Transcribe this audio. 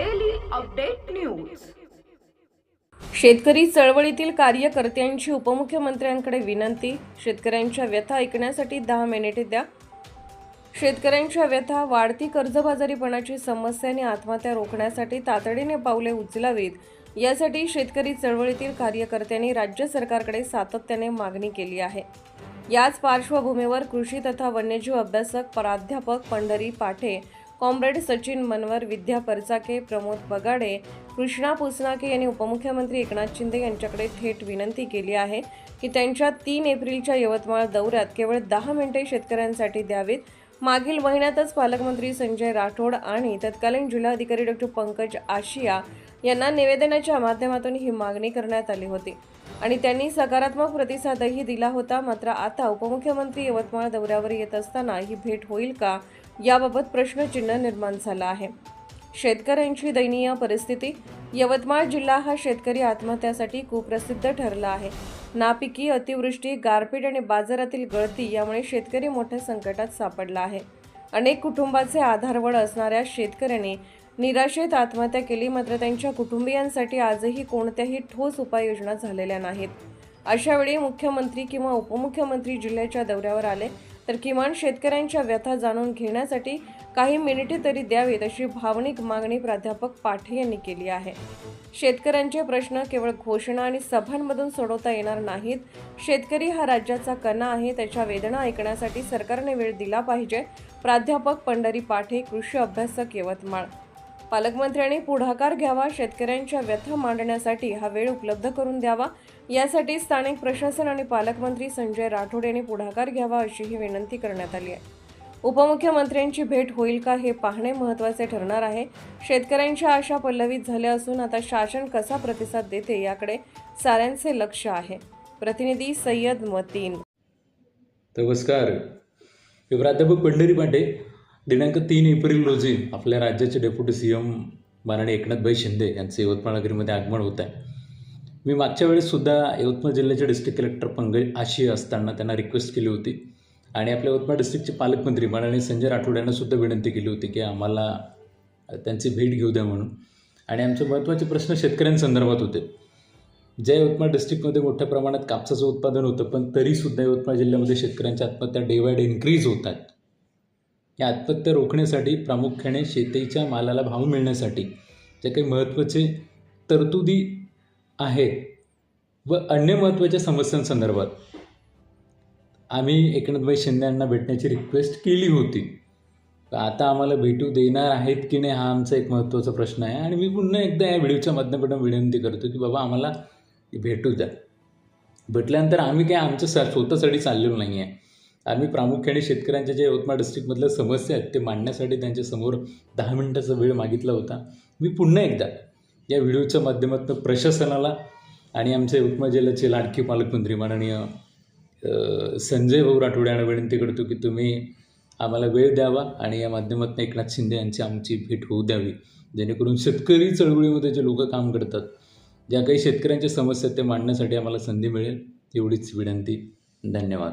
Update news शेतकरी चळवळीतील कार्यकर्त्यांची उपमुख्यमंत्र्यांकडे विनंती. शेतकऱ्यांच्या व्यथा ऐकण्यासाठी दहा मिनिटे द्या. शेतकऱ्यांच्या व्यथा वाढती कर्जबाजारीपणाची समस्या आणि आत्महत्या रोखण्यासाठी तातडीने पावले उचलावीत. यासाठी शेतकरी चळवळीतील कार्यकर्त्यांनी राज्य सरकारकडे सातत्याने मागणी केली आहे. याच पार्श्वभूमीवर कृषी तथा वन्यजीव अभ्यासक प्राध्यापक पंढरी पाठे कॉम्रेड सचिन मनवर विद्या परचाके प्रमोद बगाडे कृष्णा पुसनाके यांनी उपमुख्यमंत्री एकनाथ शिंदे यांच्याकडे थेट विनंती केली आहे की त्यांच्या तीन एप्रिलच्या यवतमाळ दौऱ्यात केवळ दहा मिनिटे शेतकऱ्यांसाठी द्यावीत. मागील महिन्यातच पालकमंत्री संजय राठोड आणि तत्कालीन जिल्हाधिकारी डॉक्टर पंकज आशिया यांना निवेदनाच्या माध्यमातून ही मागणी करण्यात आली होती आणि त्यांनी सकारात्मक प्रतिसादही दिला होता. मात्र आता उपमुख्यमंत्री यवतमाळ दौऱ्यावर येत असताना ही भेट होईल का? याबाबत प्रश्नचिन्ह निर्माण झालं आहे. शेतकऱ्यांची दयनीय परिस्थिती यवतमाळ जिल्हा हा शेतकरी आत्महत्यासाठी कुप्रसिद्ध ठरला आहे. नापिकी अतिवृष्टी गारपीट आणि बाजारातील गळती यामुळे शेतकरी मोठ्या संकटात सापडला आहे. अनेक कुटुंबाचे आधारवड असणाऱ्या शेतकऱ्यांनी निराशेत आत्महत्या केली मात्र त्यांच्या कुटुंबियांसाठी आजही कोणत्याही ठोस उपाययोजना झालेल्या नाहीत. अशावेळी मुख्यमंत्री किंवा उपमुख्यमंत्री जिल्ह्याच्या दौऱ्यावर आले तर किमान शेतकऱ्यांच्या व्यथा जाणून घेण्यासाठी काही मिनिटे तरी द्यावीत अशी भावनिक मागणी प्राध्यापक पाठे यांनी केली आहे. शेतकऱ्यांचे प्रश्न केवळ घोषणा आणि सभांमधून सोडवता येणार नाहीत. शेतकरी हा राज्याचा कणा आहे त्याच्या वेदना ऐकण्यासाठी सरकारने वेळ दिला पाहिजे प्राध्यापक पंढरी पाठे कृषी अभ्यासक यवतमाळ. पालकमंत्र्यांनी पुढाकार घ्यावा शेतकऱ्यांच्या व्यथा मांडण्यासाठी हा वेळ उपलब्ध करून द्यावा. यासाठी स्थानिक प्रशासन आणि पालकमंत्री संजय राठोड यांनी पुढाकार घ्यावा अशीही विनंती करण्यात आली आहे. उपमुख्यमंत्र्यांची भेट होईल का हे पाहणे महत्त्वाचे ठरणार आहे. शेतकऱ्यांच्या आशा पल्लवित झाल्या असून आता शासन कसा प्रतिसाद देते याकडे साऱ्यांचे लक्ष आहे. प्रतिनिधी सय्यद मतीन. नमस्कार. मी प्राध्यापक पंढरी पांडे दिनांक तीन एप्रिल रोजी आपल्या राज्याचे डेप्युटी सी एम माननीय एकनाथभाई शिंदे यांचे यवतमाळ नगरीमध्ये आगमन होत आहे. मी मागच्या वेळेससुद्धा यवतमाळ जिल्ह्याचे डिस्ट्रिक्ट कलेक्टर पंकज आशी असताना त्यांना रिक्वेस्ट केली होती. आणि आपल्या यवतमाळ डिस्ट्रिक्टचे पालकमंत्री माननीय संजय राठोड यांनासुद्धा विनंती केली होती की आम्हाला त्यांची भेट घेऊ द्या म्हणून. आणि आमचे महत्त्वाचे प्रश्न शेतकऱ्यांसंदर्भात होते. ज्या यवतमाळ डिस्ट्रिक्टमध्ये मोठ्या प्रमाणात कापसाचं उत्पादन होतं पण तरीसुद्धा यवतमाळ जिल्ह्यामध्ये शेतकऱ्यांच्या आत्महत्या डे बाय डे इन्क्रीज होत आहेत. या आत्महत्या रोखण्यासाठी प्रामुख्याने शेतीच्या मालाला भाव मिळण्यासाठी. जे काही महत्त्वाचे तरतुदी आहेत व अन्य महत्त्वाच्या समस्यांसंदर्भात. आम्ही एकनाथभाई शिंदे यांना भेटण्याची रिक्वेस्ट केली होती. आता आम्हाला भेटू देणार आहेत की नाही हा आमचा एक महत्त्वाचा प्रश्न आहे आणि मी पुन्हा एकदा या व्हिडिओच्या माध्यमातून विनंती करतो की बाबा आम्हाला भेटू द्या. भेटल्यानंतर आम्ही काय आमच्या स्वतःसाठी चाललेलो नाही आहे आम्ही प्रामुख्याने शेतकऱ्यांच्या ज्या यवतमाळ डिस्ट्रिक्टमधल्या समस्या आहेत ते मांडण्यासाठी त्यांच्यासमोर दहा मिनिटाचा वेळ मागितला होता. मी पुन्हा एकदा या व्हिडिओच्या माध्यमातून प्रशासनाला आणि आमच्या यवतमाळ जिल्ह्याचे लाडकी पालकमंत्री माननीय संजय भाऊ राठोड यांना विनंती करतो की तुम्ही आम्हाला वेळ द्यावा आणि या माध्यमातून एकनाथ शिंदे यांची आमची भेट होऊ द्यावी. जेणेकरून शेतकरी चळवळीमध्ये जे लोक काम करतात ज्या काही शेतकऱ्यांच्या समस्या आहेत ते मांडण्यासाठी आम्हाला संधी मिळेल. एवढीच विनंती. धन्यवाद.